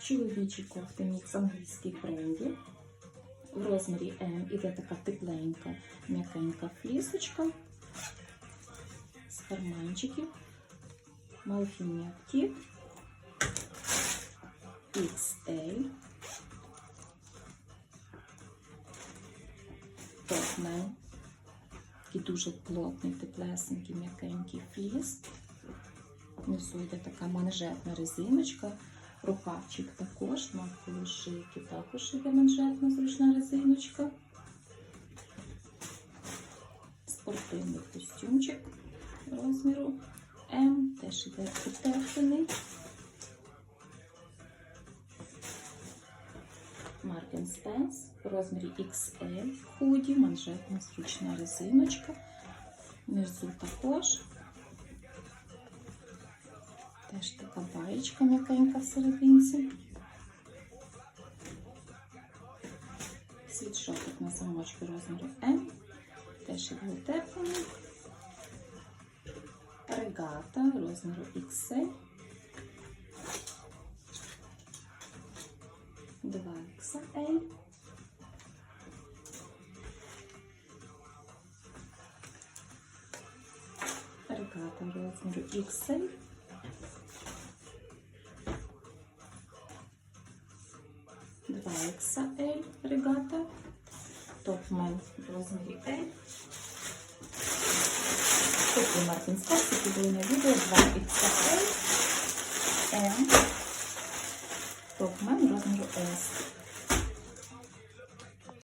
Чоловічі кофти мікс англійських брендів. В розмірі М іде така тепленька, м'якенька флісочка з карманчиків. Малфіні Актив. XL. Топмен. Такий дуже плотний, теплесенький, м'якенький фліс. Внизу йде така манжетна резиночка. Рукавчик також, навколо шийки також йде манжетна зручна резиночка. Спортивний костюмчик розміру М, теж йде утеплений. Mark Spence в розмірі XL худі, манжетна зручна резиночка. Внизу також. Теж така баєчка м'якенька в серединці. Світшотик на замочку розміру М. Теж іде. Регата розміру XL. 2XL. Регата розміру XL. XL регата. Топмен в розмірі L. Такий Мартин Скотт, який були на відео 2 XL. M. Топмен розмірі S.